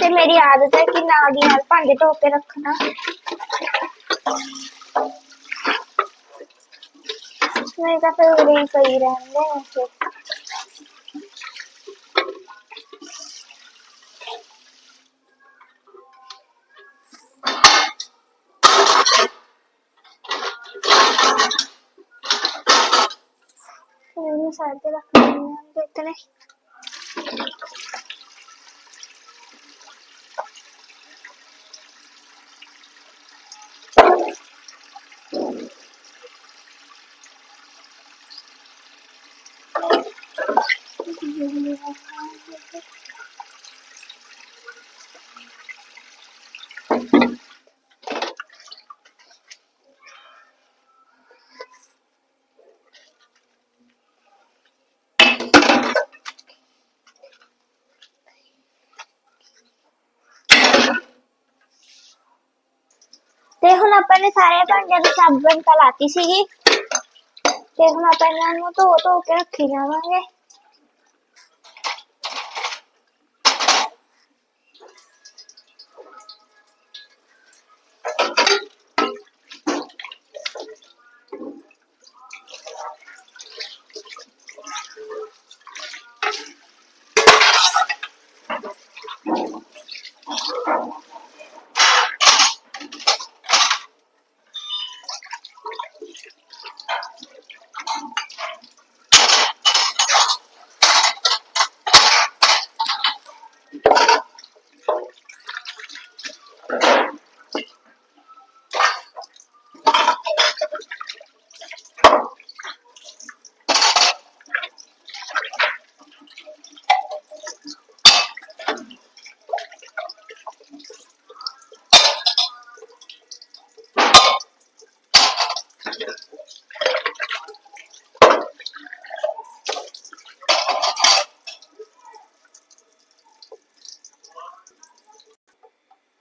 ਤੇ ਮੇਰੀ ਆਦਤ ਹੈ ਕਿ ਨਾਲ ਦੀ ਨਾਲ ਭਾਂਡੇ ਧੋ ਕੇ ਰੱਖਣਾ ਨਹੀਂ ਤਾਂ ਫਿਰ ਉਰੇ ਹੀ ਪਈ ਰਹਿੰਦੇ ਨੇ ਫਿਰ ਫਿਰ ਇਹਨੂੰ ਤੇ ਹੁਣ ਆਪਾਂ ਨੇ ਸਾਰੇ ਭਾਂਡਿਆਂ ਦੀ ਸਾਬਣ ਕਲਾਤੀ ਸੀਗੀ। ਤੇ ਹੁਣ ਆਪਾਂ ਇਹਨਾਂ ਨੂੰ ਧੋ ਧੋ ਕੇ ਰੱਖੀ ਜਾਵਾਂਗੇ।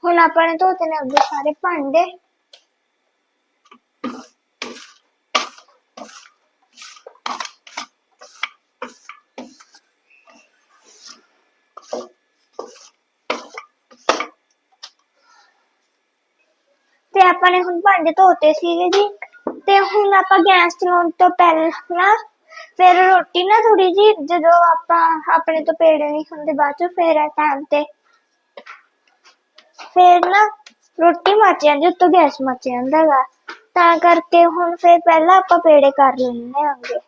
ਹੁਣ ਆਪਾਂ ਨੇ ਧੋਤੇ ਨੇ ਅੱਗੇ ਸਾਰੇ ਭਾਂਡੇ। ਤੇ ਆਪਾਂ ਨੇ ਹੁਣ ਭਾਂਡੇ ਧੋਤੇ ਸੀਗੇ ਜੀ। ਤੇ ਹੁਣ ਆਪਾਂ ਗੈਸ ਚਲਾਉਣ ਤੋਂ ਪਹਿਲਾਂ ਫਿਰ ਰੋਟੀ ਨਾ ਥੋੜੀ ਜੀ ਜਦੋਂ ਆਪਾਂ ਆਪਣੇ ਤੋਂ ਪੇੜੇ ਨਹੀਂ ਹੁੰਦੇ ਬਾਅਦ ਚ ਫਿਰ ਟਾਈਮ ਤੇ। ਫਿਰ ਨਾ ਰੋਟੀ ਮੱਚ ਜਾਂਦੀ, ਉੱਤੋਂ ਗੈਸ ਮੱਚ ਜਾਂਦਾ ਗਾ। ਤਾਂ ਕਰਕੇ ਹੁਣ ਫਿਰ ਪਹਿਲਾਂ ਆਪਾਂ ਪੇੜੇ ਕਰ ਲੈਣੇ ਆਂਗੇ।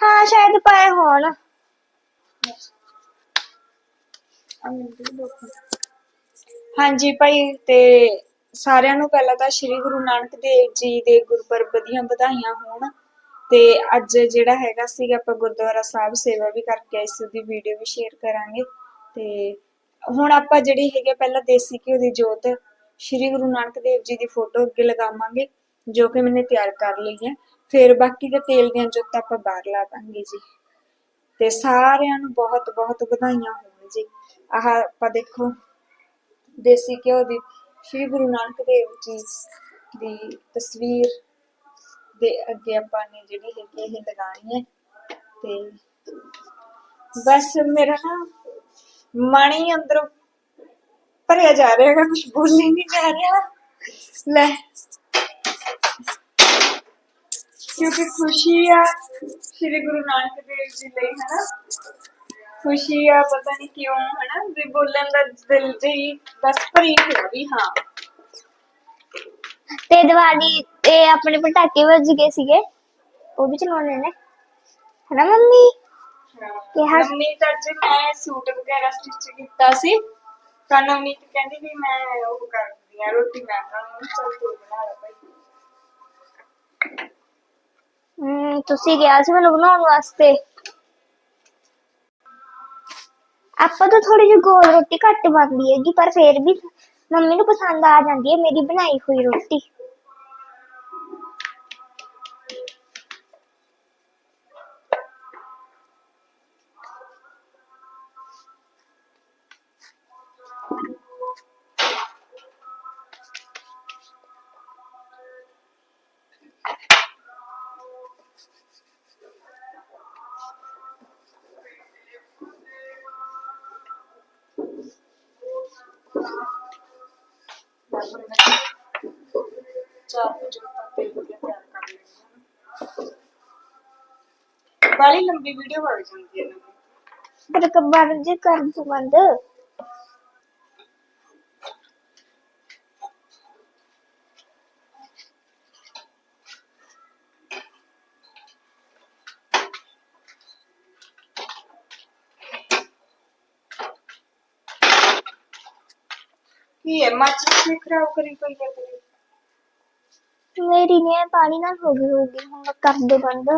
ਹਾਂ, ਸ਼ਾਇਦ ਪਾਏ ਹੋਣ। ਹਾਂਜੀ ਭਾਈ, ਤੇ ਸਾਰਿਆਂ ਨੂੰ ਪਹਿਲਾਂ ਤਾਂ ਸ੍ਰੀ ਗੁਰੂ ਨਾਨਕ ਦੇਵ ਜੀ ਦੇ ਗੁਰਪੁਰਬ ਦੀਆਂ ਵਧਾਈਆਂ ਹੋਣ। ਤੇ ਅੱਜ ਜਿਹੜਾ ਹੈਗਾ ਸੀਗਾ, ਆਪਾਂ ਗੁਰਦੁਆਰਾ ਸਾਹਿਬ ਸੇਵਾ ਵੀ ਕਰਕੇ ਇਸ ਦੀ ਵੀਡੀਓ ਵੀ ਸ਼ੇਅਰ ਕਰਾਂਗੇ। ਤੇ ਹੁਣ ਆਪਾਂ ਜਿਹੜੀ ਹੈਗੇ ਪਹਿਲਾਂ ਦੇਸੀ ਘਿਓ ਦੀ ਜੋਤ, ਸ੍ਰੀ ਗੁਰੂ ਨਾਨਕ ਦੇਵ ਜੀ ਦੀ ਫੋਟੋ ਅੱਗੇ ਲਗਾਵਾਂਗੇ। ਜੋ ਕਿ ਮੈਨੇ ਤਿਆਰ ਕਰ ਲਈ ਹੈ। ਫਿਰ ਬਾਕੀ ਦੇ ਤੇਲ ਦੀਆਂ ਜੋਤਾਂ ਆਪਾਂ ਬਾਹਰ ਲਾ ਦਾਂਗੇ ਜੀ। ਤੇ ਸਾਰਿਆਂ ਨੂੰ ਬਹੁਤ ਬਹੁਤ ਵਧਾਈਆਂ ਹੋਣ ਜੀ। ਆਹ ਆਪਾਂ ਦੇਖੋ, ਦੇਸੀ ਘਿਓ ਦੀ ਸ਼੍ਰੀ ਗੁਰੂ ਨਾਨਕ ਦੇਵ ਜੀ ਦੀ ਤਸਵੀਰ ਦੇ ਅੱਗੇ ਆਪਾਂ ਨੇ ਜਿਹੜੀ ਹੈਗੀ ਇਹ ਲਗਾਣੀ ਹੈ। ਤੇ ਬਸ ਮੇਰਾ ਮਨ ਹੀ ਅੰਦਰੋਂ ਭਰਿਆ ਜਾ ਰਿਹਾ ਹੈਗਾ ਕੁਝ ਬੋਲ ਨਹੀਂ ਜਾ ਰਿਹਾ। ਲੈ ਕਿਉਂਕਿ ਖੁਸ਼ੀ ਆ ਸ਼੍ਰੀ ਗੁਰੂ ਨਾਨਕ ਦੇਵ ਜੀ ਲਈ ਹਨਾ? ਖੁਸ਼ੀ ਆ ਪਤਾ ਨਹੀਂ ਕਿਉਂ ਹਨਾ? ਵੀ ਬੋਲਣ ਦਾ ਦਿਲ ਜੀ ਬਸ ਭਰੀ ਹੋਇਆ ਵੀ ਹਾਂ। ਤੇ ਦੀਵਾਲੀ ਤੇ ਆਪਣੇ ਪਟਾਕੇ ਵੱਜ ਗਏ ਸੀਗੇ। ਉਹ ਵੀ ਚਲਾਉਣੇ ਨੇ। ਹਨਾ ਮੰਮੀ? ਕਿਹਾ- ਮੰਮੀ ਤਾਂ ਅੱਜ ਮੈਂ ਸੂਟ ਵਗੈਰਾ ਸਟਿਚ ਕੀਤਾ ਸੀ। ਤਾਂ ਮੰਮੀ ਤਾਂ ਕਹਿੰਦੀ ਵੀ ਮੈਂ ਉਹ ਕਰਦੀ ਆ ਰੋਟੀ ਮੈਂ ਬਣਾਉਂਗੀ ਚਲ ਤੂੰ ਬਣਾ ਲੈ ਭਾਈ। ਹਮ, ਤੁਸੀਂ ਕਿਹਾ ਸੀ ਮੈਨੂੰ ਬਣਾਉਣ ਵਾਸਤੇ। ਆਪਾਂ ਤਾਂ ਥੋੜੀ ਜਿਹੀ ਗੋਲ ਰੋਟੀ ਘੱਟ ਬਣਦੀ ਹੈਗੀ, ਪਰ ਫੇਰ ਵੀ ਮੰਮੀ ਨੂੰ ਪਸੰਦ ਆ ਜਾਂਦੀ ਹੈ ਮੇਰੀ ਬਣਾਈ ਹੋਈ ਰੋਟੀ। ਚਾਰ ਵਜੇ ਤੱਕ ਤੇਲ ਵਧੀਆ ਤਿਆਰ ਕਰ ਲੈਣੀ ਹੈ ਬਾਲੀ ਲੰਬੀ ਵੀਡੀਓ ਬਣ ਜਾਂਦੀ ਹੈ। ਨਾ ਪਰ ਕਬਾਰ ਜੇ ਕਰ ਦੂ ਬੰਦ ਕੀ ਹੈ? ਮਾਚਿਸ ਵੀ ਖਰਾਬ ਕਰੀ ਕੋਈ ਗੱਲ ਮੇਰੀ ਨੇ ਪਾਣੀ ਨਾਲ ਹੋ ਗਈ ਹੋਗੀ ਹੁਣ ਕਰ ਦੇ ਬੰਦ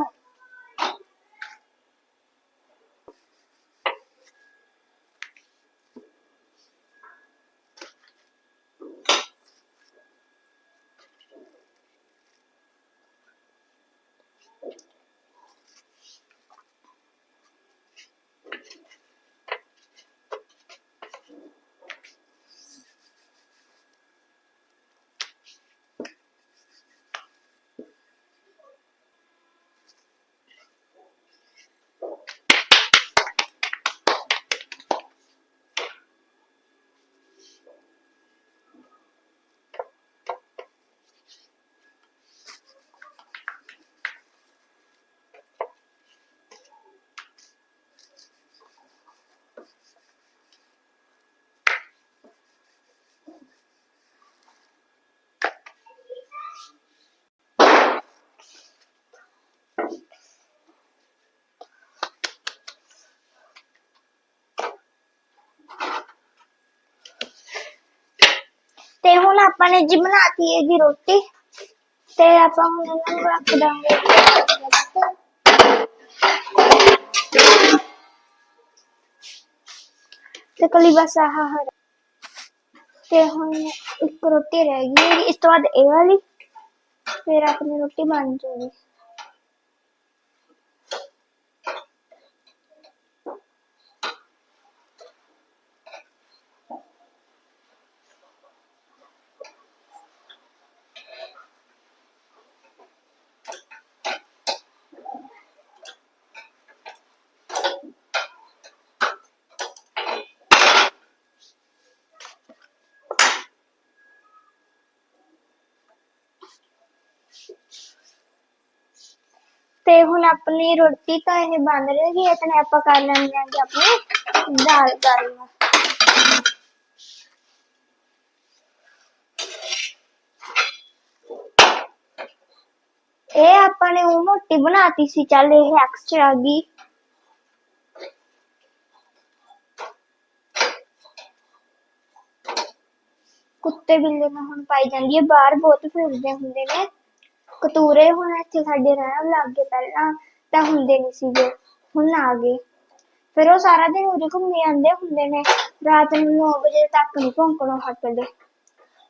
ਤੇ ਹੁਣ ਆਪਾਂ ਨੇ ਜੀ ਬਣਾਤੀ ਹੈਗੀ ਰੋਟੀ ਤੇ ਆਪਾਂ ਹੁਣ ਇਹਨਾਂ ਨੂੰ ਰੱਖ ਦਾਂਗੇ। ਤੇ ਕਲੀ ਬਸ ਆਹ ਹਰ ਤੇ ਹੁਣ ਇੱਕ ਰੋਟੀ ਰਹਿ ਗਈ ਹੈਗੀ ਇਸ ਤੋਂ ਬਾਅਦ ਇਹ ਵਾਲੀ। ਫਿਰ ਆਪਣੀ ਰੋਟੀ ਬਣ ਜਾਊਗੀ। ਤੇ ਹੁਣ ਆਪਣੀ ਰੋਟੀ ਤਾਂ ਇਹ ਬਣ ਰਹੀ ਹੈ ਤੇ ਆਪਾਂ ਕਰ ਲੈਂਦੇ ਹਾਂ ਜੀ ਆਪਣੀ ਦਾਲ ਗਰਮ ਇਹ ਆਪਾਂ ਨੇ ਉਹ ਮੋਟੀ ਬਣਾਤੀ ਸੀ, ਚੱਲ ਇਹ ਐਕਸਟਰਾ ਗਈ ਕੁੱਤੇ ਬਿੱਲੇ ਨਾਲ ਹੁਣ ਪਾਈ ਜਾਂਦੀ ਹੈ, ਬਾਹਰ ਬਹੁਤ ਫਿਰਦੇ ਹੁੰਦੇ ਨੇ। ਕਤੂਰੇ ਹੁਣ ਇੱਥੇ ਸਾਡੇ ਰਹਿਣ ਲੱਗ ਗਏ ਪਹਿਲਾਂ, ਤਾਂ ਹੁੰਦੇ ਨਹੀਂ ਸੀਗੇ, ਹੁਣ ਆ ਗਏ। ਫਿਰ ਉਹ ਸਾਰਾ ਦਿਨ ਉਰੇ ਘੁੰਮੀ ਜਾਂਦੇ ਹੁੰਦੇ ਨੇ, ਰਾਤ ਨੂੰ 9 ਵਜੇ ਤੱਕ ਨਹੀਂ ਭੌਂਕਣੋਂ ਹਟਦੇ।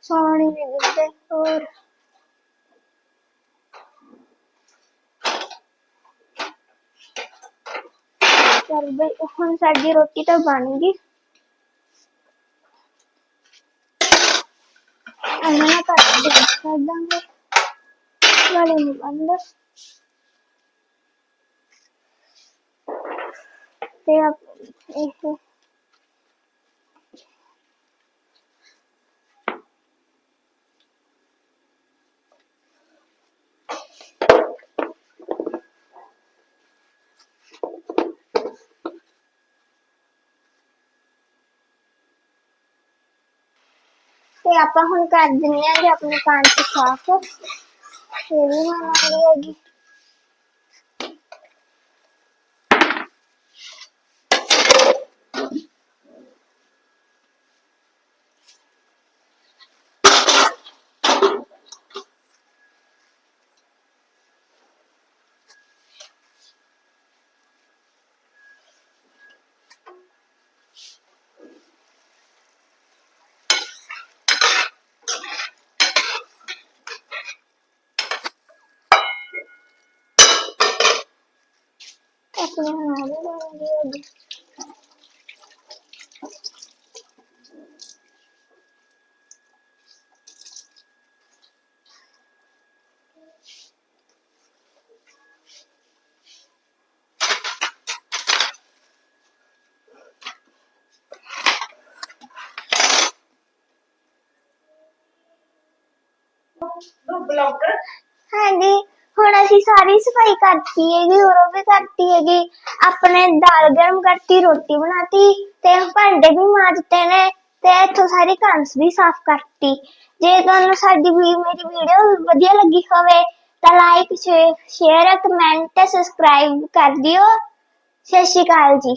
ਸੌਣ ਨਹੀਂ ਦਿੰਦੇ, ਹੋਰ। ਚੱਲ ਬਈ, ਹੁਣ ਸਾਡੀ ਰੋਟੀ ਤਾਂ ਬਣ ਗਈ। ਇਹਨਾਂ ਨਾਲ ਕਰ ਦਾਂਗੇ। ਵਾਲੇ ਨੂੰ ਬੰਦ ਤੇ ਆਪ ਇਹ ਤੇ ਆਪਾਂ ਹੁਣ ਕਰ ਦਿੰਦੇ ਹਾਂ ਜੀ ਆਪਣੇ ਕੰਨ ਚ ਸਾਫ਼ ਇਹ ਵੀ ਬਣਾਉਣੀ ਹੈਗੀ ਆਪਣੇ ਹੁਣ ਆ ਅਸੀਂ ਸਾਰੀ ਸਫ਼ਾਈ ਕਰਤੀ ਹੈਗੀ, ਹੋਰ ਵੀ ਕਰਤੀ ਹੈਗੀ। ਆਪਣੇ ਦਾਲ ਗਰਮ ਕਰਤੀ, ਰੋਟੀ ਬਣਾਤੀ ਤੇ ਭਾਂਡੇ ਵੀ ਮਾਂਜਤੇ ਨੇ ਤੇ ਇੱਥੋਂ ਸਾਰੀ ਕੰਸ ਵੀ ਸਾਫ਼ ਕਰਤੀ। ਜੇ ਤੁਹਾਨੂੰ ਸਾਡੀ ਵੀ ਮੇਰੀ ਵੀਡੀਓ ਵਧੀਆ ਲੱਗੀ ਹੋਵੇ ਤਾਂ ਲਾਈਕ ਸ਼ੇਅਰ ਕਮੈਂਟ ਤੇ ਸਬਸਕ੍ਰਾਈਬ ਕਰ ਦਿਓ। ਸਤਿ ਸ਼੍ਰੀ ਅਕਾਲ ਜੀ।